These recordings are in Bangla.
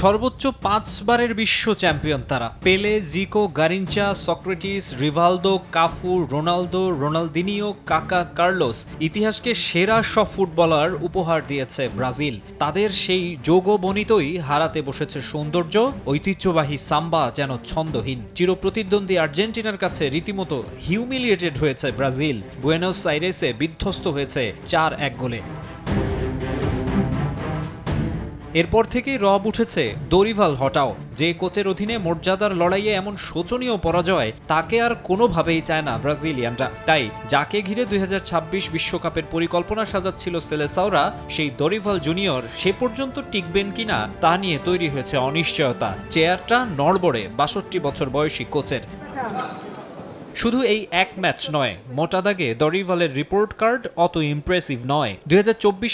সর্বোচ্চ পাঁচবারের বিশ্ব চ্যাম্পিয়ন তারা। Pele, Zico, Garrincha, Socrates, Rivaldo, Cafu, Ronaldo, Ronaldinho, Kaka, Carlos ইতিহাসকে সেরা সব ফুটবলার উপহার দিয়েছে ব্রাজিল। তাদের সেই যোগবনিতই হারাতে বসেছে সৌন্দর্য, ঐতিহ্যবাহী সাম্বা যেন ছন্দহীন। চিরপ্রতিদ্বন্দ্বী আর্জেন্টিনার কাছে রীতিমতো হিউমিলিয়েটেড হয়েছে ব্রাজিল। বুয়েনোস আইরেসে বিধ্বস্ত হয়েছে চার এক গোলে। এরপর থেকেই রব উঠেছে দরিভাল হটাও। যে কোচের অধীনে মর্যাদার লড়াইয়ে এমন শোচনীয় পরাজয়, তাকে আর কোনোভাবেই চায় না ব্রাজিলিয়ানরা। তাই, যাকে ঘিরে দুই বিশ্বকাপের পরিকল্পনা সাজাচ্ছিল সেলেসাওরা, সেই দরিভাল জুনিয়র সে পর্যন্ত টিকবেন কিনা তা নিয়ে তৈরি হয়েছে অনিশ্চয়তা। চেয়ারটা নড়বড়ে বাষট্টি বছর বয়সী কোচের। শুধু এই এক ম্যাচ নয়, মোটা দাগে দরিভালের রিপোর্ট কার্ড অত ইমপ্রেসিভ নয়। দুই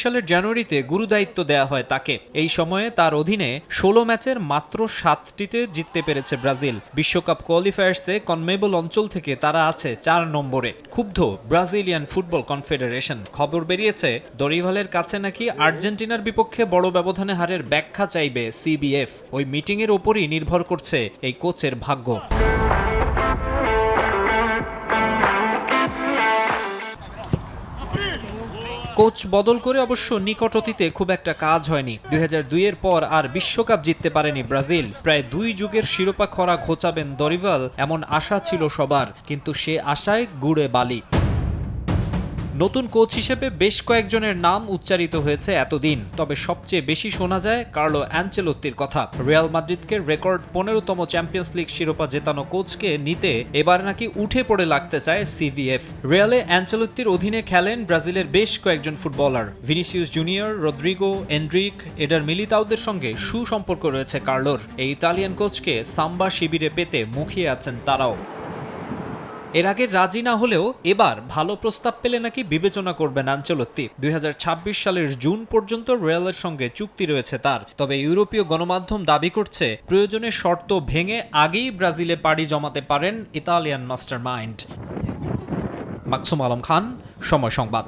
সালের জানুয়ারিতে গুরু দায়িত্ব দেয়া হয় তাকে। এই সময়ে তার অধীনে ষোলো ম্যাচের মাত্র সাতটিতে জিততে পেরেছে ব্রাজিল। বিশ্বকাপ কোয়ালিফায়ার্সে কনমেবল অঞ্চল থেকে তারা আছে চার নম্বরে। ক্ষুব্ধ ব্রাজিলিয়ান ফুটবল কনফেডারেশন। খবর বেরিয়েছে, দরিভালের কাছে নাকি আর্জেন্টিনার বিপক্ষে বড় ব্যবধানে হারের ব্যাখ্যা চাইবে সিবিএফ। ওই মিটিংয়ের ওপরই নির্ভর করছে এই কোচের ভাগ্য। কোচ বদল করে অবশ্য নিকট অতীতে খুব একটা কাজ হয়নি। দুই এর পর আর বিশ্বকাপ জিততে পারেনি ব্রাজিল। প্রায় দুই যুগের শিরোপা খরা ঘোচাবেন দরিভাল, এমন আশা ছিল সবার। কিন্তু সে আশায় গুড়ে বালি। নতুন কোচ হিসেবে বেশ কয়েকজনের নাম উচ্চারিত হয়েছে এতদিন। তবে সবচেয়ে বেশি শোনা যায় কার্লো অ্যাঞ্চেলোত্তির কথা। রিয়াল মাদ্রিদকে রেকর্ড পনেরোতম চ্যাম্পিয়ন্স লিগ শিরোপা জেতানো কোচকে নিতে এবার নাকি উঠে পড়ে লাগতে চায় সিভিএফ। রিয়ালে অ্যাঞ্চেলোত্তির অধীনে খেলেন ব্রাজিলের বেশ কয়েকজন footballer. Vinicius junior, Rodrygo Endrick Eder মিলিতাউদের সঙ্গে সুসম্পর্ক রয়েছে কার্লোর। এই ইতালিয়ান কোচকে সাম্বা শিবিরে পেতে মুখিয়ে আছেন তারাও। এর আগে রাজি না হলেও এবার ভালো প্রস্তাব পেলে নাকি বিবেচনা করবেন আঞ্চলত্তি দুই সালের জুন পর্যন্ত রিয়ালের সঙ্গে চুক্তি রয়েছে তার। তবে ইউরোপীয় গণমাধ্যম দাবি করছে, প্রয়োজনে শর্ত ভেঙে আগেই ব্রাজিলে পাড়ি জমাতে পারেন Italian mastermind Maksum Alam Khan, সময় সংবাদ।